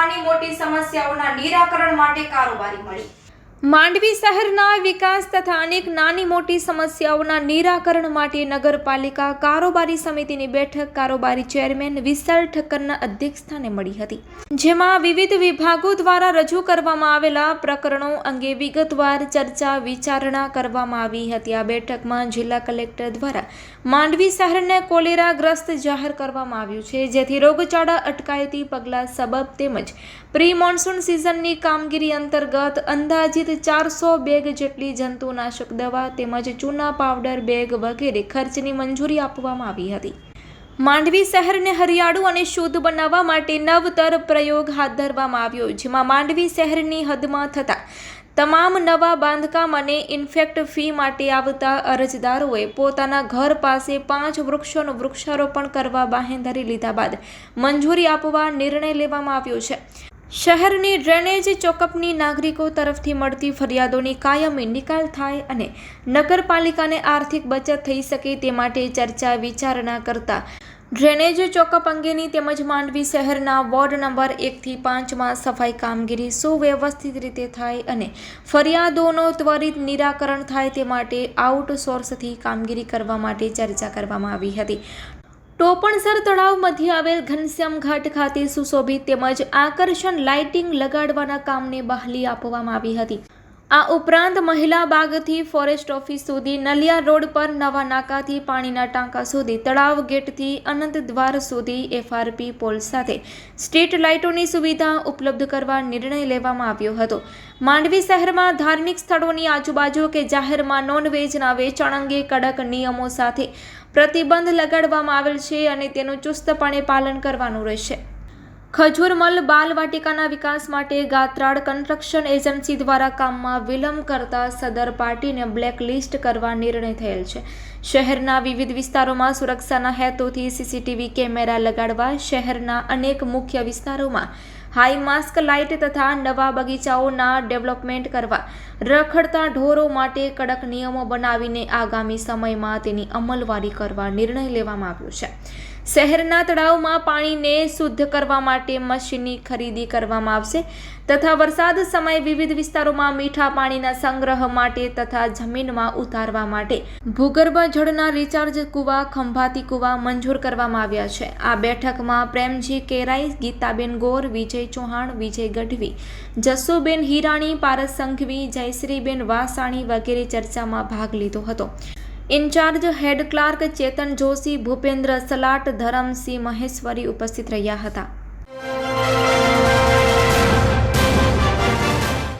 નાની મોટી સમસ્યાઓના નિરાકરણ માટે કારોબારી મળી. માંડવી શહેરના વિકાસ તથા અનેક નાની મોટી સમસ્યાઓના નિરાકરણ માટે નગરપાલિકા કારોબારી સમિતિની બેઠક કારોબારી ચેરમેન વિશાલ ઠક્કરના અધ્યક્ષસ્થાને મળી હતી, જેમાં વિવિધ વિભાગો દ્વારા રજૂ કરવામાં આવેલા પ્રકરણો અંગે વિગતવાર ચર્ચા વિચારણા કરવામાં આવી હતી. આ બેઠકમાં જિલ્લા કલેક્ટર દ્વારા માંડવી શહેરને કોલેરાગ્રસ્ત જાહેર કરવામાં આવ્યું છે, જેથી રોગચાળા અટકાયતી પગલાં સબબ તેમજ પ્રી મોન્સૂન સિઝનની કામગીરી અંતર્ગત અંદાજિત ચારસો બેગ જેટલી જંતુનાશક દવા તેમજ ચૂના પાવડર બેગ વગેરે ખર્ચની મંજૂરી આપવામાં આવી હતી. માંડવી શહેરને હરિયાળું અને શુદ્ધ બનાવવા માટે નવતર પ્રયોગ હાથ ધરવામાં આવ્યો, જેમાં માંડવી શહેરની હદમાં થતા તમામ નવા બાંધકામ અને ઇન્ફેક્ટ ફી માટે આવતા અરજદારોએ પોતાના ઘર પાસે પાંચ વૃક્ષોનું વૃક્ષારોપણ કરવા બાહેંધરી લીધા બાદ મંજૂરી આપવા નિર્ણય લેવામાં આવ્યો છે. શહેરની ડ્રેનેજ ચોકઅપની નાગરિકો તરફથી મળતી ફરિયાદોની કાયમી નિકાલ થાય અને નગરપાલિકાને આર્થિક બચત થઈ શકે તે માટે ચર્ચા વિચારણા કરતા ડ્રેનેજ ચોકઅપ અંગેની તેમજ માંડવી શહેરના વોર્ડ નંબર એકથી પાંચમાં સફાઈ કામગીરી સુવ્યવસ્થિત રીતે થાય અને ફરિયાદોનો ત્વરિત નિરાકરણ થાય તે માટે આઉટસોર્સથી કામગીરી કરવા માટે ચર્ચા કરવામાં આવી હતી. ટોપણસર તળાવ મધ્ય આવેલ ઘનશ્યામ ઘાટ ખાતે સુશોભિત તેમજ આકર્ષણ લાઇટિંગ લગાડવાના કામને બહાલી આપવામાં આવી હતી. આ ઉપરાંત મહિલા બાગથી ફોરેસ્ટ ઓફિસ સુધી નલિયા રોડ પર નવા નાકાથી પાણીના ટાંકા સુધી, તળાવ ગેટથી અનંત દ્વાર સુધી એફઆરપી પોલ સાથે સ્ટ્રીટ લાઇટોની સુવિધા ઉપલબ્ધ કરવા નિર્ણય લેવામાં આવ્યો હતો. માંડવી શહેરમાં ધાર્મિક સ્થળોની આજુબાજુ કે જાહેરમાં નોનવેજના વેચાણ અંગે કડક નિયમો સાથે પ્રતિબંધ લગાડવામાં આવેલ છે અને તેનું ચુસ્તપણે પાલન કરવાનું રહેશે. ખજૂરમલ બાલ વાટિકાના વિકાસ માટે ગાત્રાળ કન્સ્ટ્રક્શન એજન્સી દ્વારા કામમાં વિલંબ કરતા સદર પાર્ટીને બ્લેકલિસ્ટ કરવા નિર્ણય થયેલ છે. શહેરના વિવિધ વિસ્તારોમાં સુરક્ષાના હેતુથી સીસીટીવી કેમેરા લગાડવા શહેરના અનેક મુખ્ય વિસ્તારોમાં હાઈ માસ્ક, લાઇટ તથા નવા બગીચાઓના ડેવલપમેન્ટ કરવા. રખડતા ઢોરો માટે કડક નિયમો બનાવીને આગામી સમયમાં તેની અમલવારી કરવા નિર્ણય લેવામાં આવ્યો છે. શહેરના તળાવમાં પાણીને શુદ્ધ કરવા માટે મશીનની ખરીદી કરવામાં આવશે તથા વરસાદ સમયે વિવિધ વિસ્તારોમાં મીઠા પાણીના સંગ્રહ માટે તથા જમીનમાં ઉતારવા માટે ભૂગર્ભ જળના રિચાર્જ કુવા, ખંભાતી કુવા મંજૂર કરવામાં આવ્યા છે. આ બેઠકમાં પ્રેમજી કેરાઈ, ગીતાબેન ગોર, વિજય ચૌહાણ, વિજય ગઢવી, જસુબેન હિરાણી, પારસ સંઘવી, જયશ્રીબેન વાસાણી વગેરે ચર્ચામાં ભાગ લીધો હતો. In-charge head clerk Chetan Joshi Bhupendra Salat Dharamsinh Maheshwari ઉપસ્થિત રહ્યા હતા.